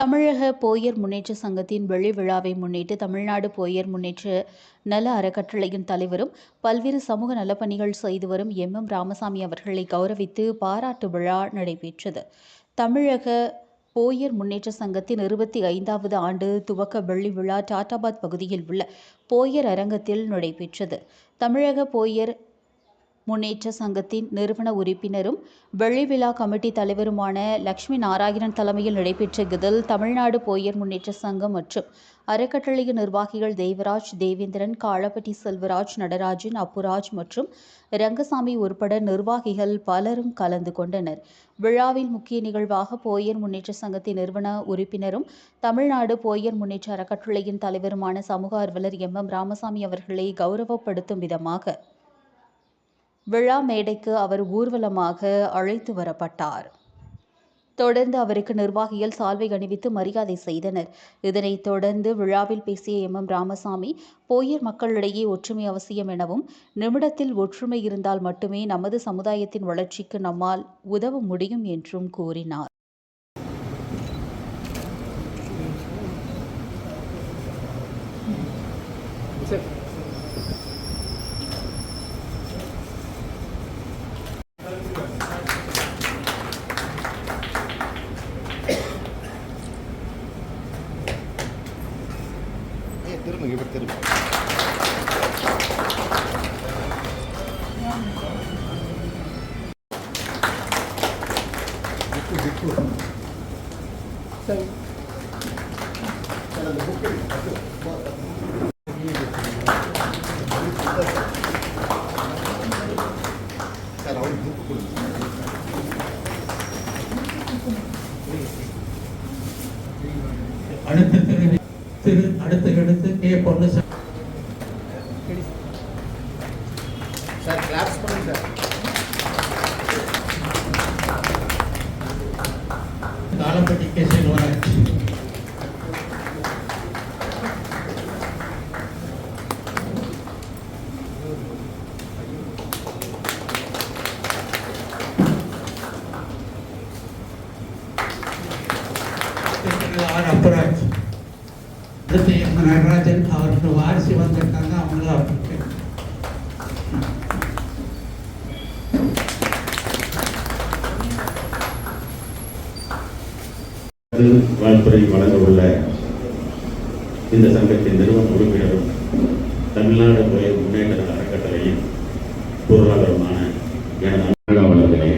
தமிழக போயர் முன்னேற்ற சங்கத்தின் வெள்ளி விழாவை முன்னிட்டு தமிழ்நாடு போயர் முன்னேற்ற நல அறக்கட்டளையின் தலைவரும் பல்வேறு சமூக நலப்பணிகள் செய்து வரும் எம். எம். ராமசாமி அவர்களை கௌரவித்து பாராட்டு விழா நடைபெற்றது. தமிழக போயர் முன்னேற்ற சங்கத்தின் இருபத்தி ஐந்தாவது ஆண்டு துவக்க வெள்ளி விழா டாடாபாத் பகுதியில் உள்ள போயர் அரங்கத்தில் நடைபெற்றது. தமிழக போயர் முன்னேற்ற சங்கத்தின் நிறுவன உறுப்பினரும் வெள்ளிவிழா கமிட்டி தலைவருமான லக்ஷ்மி நாராயணன் தலைமையில் நடைபெற்ற இதில் தமிழ்நாடு போயர் முன்னேற்ற சங்கம் மற்றும் அறக்கட்டளையின் நிர்வாகிகள் தேவராஜ் தேவேந்திரன் காளப்பட்டி செல்வராஜ் நடராஜன் அப்புராஜ் மற்றும் ரங்கசாமி உட்பட நிர்வாகிகள் பலரும் கலந்து கொண்டனர். விழாவில் முக்கிய நிகழ்வாக போயர் முன்னேற்ற சங்கத்தின் நிறுவன உறுப்பினரும் தமிழ்நாடு போயர் முன்னேற்ற அறக்கட்டளையின் தலைவருமான சமூக ஆர்வலர் எம். எம். ராமசாமி அவர்களை கௌரவப்படுத்தும் விதமாக விழா மேடைக்கு அவர் ஊர்வலமாக அழைத்து வரப்பட்டார். தொடர்ந்து அவருக்கு நிர்வாகிகள் சால்வை அணிவித்து மரியாதை செய்தனர். இதனைத் தொடர்ந்து விழாவில் பேசிய எம். எம். ராமசாமி போயர் மக்களிடையே ஒற்றுமை அவசியம் எனவும் நிமிடத்தில் ஒற்றுமை இருந்தால் மட்டுமே நமது சமுதாயத்தின் வளர்ச்சிக்கு நம்மால் உதவ முடியும் என்றும் கூறினார். ஏய், திரும்புங்க இப்படி திரும்ப. சார் புக்கு கொடுங்க. அடுத்த திரு அடுத்து அடுத்து கே பொன்னுசாமி சார். கிளாப்ஸ் பண்ணுங்க sir. Kalappatti K Selvaraj R Appuraj Natarajan அவருக்கு வாரிசு வந்திருக்காங்க அவங்கள அவருக்கு வாழ்த்துறை வழங்க உள்ள இந்த சங்கத்தின் நிறுவன உறுப்பினரும் தமிழ்நாடு புயல் முன்னேற்ற அறக்கட்டளையின் பொருளாதாரமான எனது அன்பழகர்களே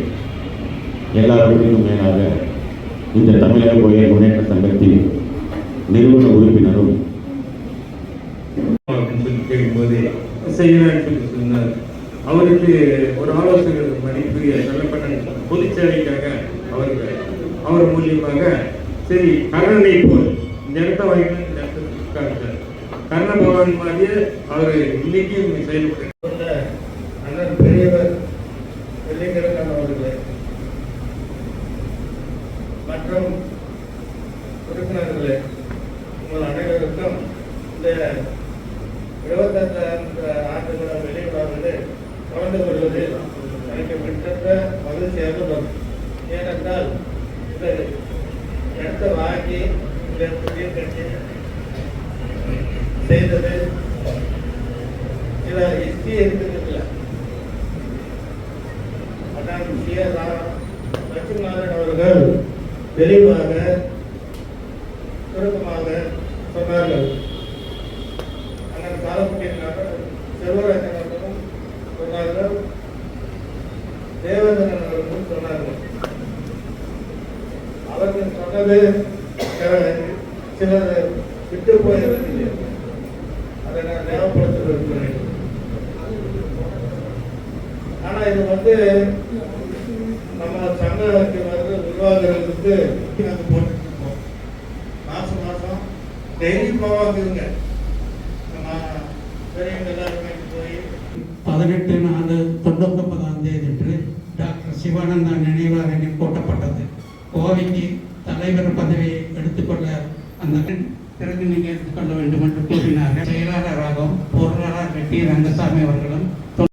எல்லாவற்றிற்கும் மேலாக இந்த தமிழக புயல் முன்னேற்ற சங்கத்தின் நிறுவன உறுப்பினரும் சொல்லி கேட்கும்போது சொல்லி சொன்னார் அவருக்கு ஒரு ஆலோசகர் மதிப்புரிய சொல்லப்பட்ட பொதுச்சேவைக்காக அவருக்கு அவர் மூலியமாக சரி கர்ணனை போல் இந்த இடத்த வாங்கிட்டு இந்த இடத்துல இருக்காரு கர்ண பகவான் மாதிரியே அவர் இன்னைக்கும் செயல்பட்டு அண்ணன் பெரியவர் வெள்ளிங்கிழங்கன் அவர்கள் மற்றும் உறுப்பினர்களே உங்கள் அனைவருக்கும் இந்த என்ற மிக்க மகிழ்ச்சியாக உள்ளது ஏனென்றால் இந்த இடத்தை வாங்கி இந்த புதிய கட்சி செய்தது. சில ஹிஸ்டரி இருக்குதுல்ல. அதான் சி ஆர் லட்சுமிநாதன் அவர்கள் தெளிவாக சுருக்கமாக சொன்னார்கள். அண்ணன் காலப்பட்டியில் செல்வராஜன் அவர்களும் சொன்னார்கள் தேவேந்திரன் அவர்களும் சொன்னார்கள் அவர்கள் சொன்னது சில- சிலர் விட்டு போயிருந்தது அதை நான் ஞாபகப்படுத்த விரும்புகிறேன் ஆனா இது வந்து நம்ம சங்கத்துக்கு வந்து உருவாகிறதுக்கு அது போட்டுட்டு இருக்கோம் மாசம் மாசம் டெய்லி போவாங்க நம்ம பெரியவங்க எல்லாருமே போய் பதினெட்டு நாலு தொண்ணூத்தொன்பதாம் தேதி என்று டாக்டர் சிவானந்தா நினைவாரணி போட்டப்பட்டது. கோவைக்கு தலைவர் பதவியை எடுத்துக்கொள்ள அந்த பிறகு நீங்கள் எடுத்துக்கொள்ள வேண்டும் என்று கூறினார்கள். செயலாளராகவும் பொருளாளர் ரெட்டி ரங்கசாமி அவர்களும்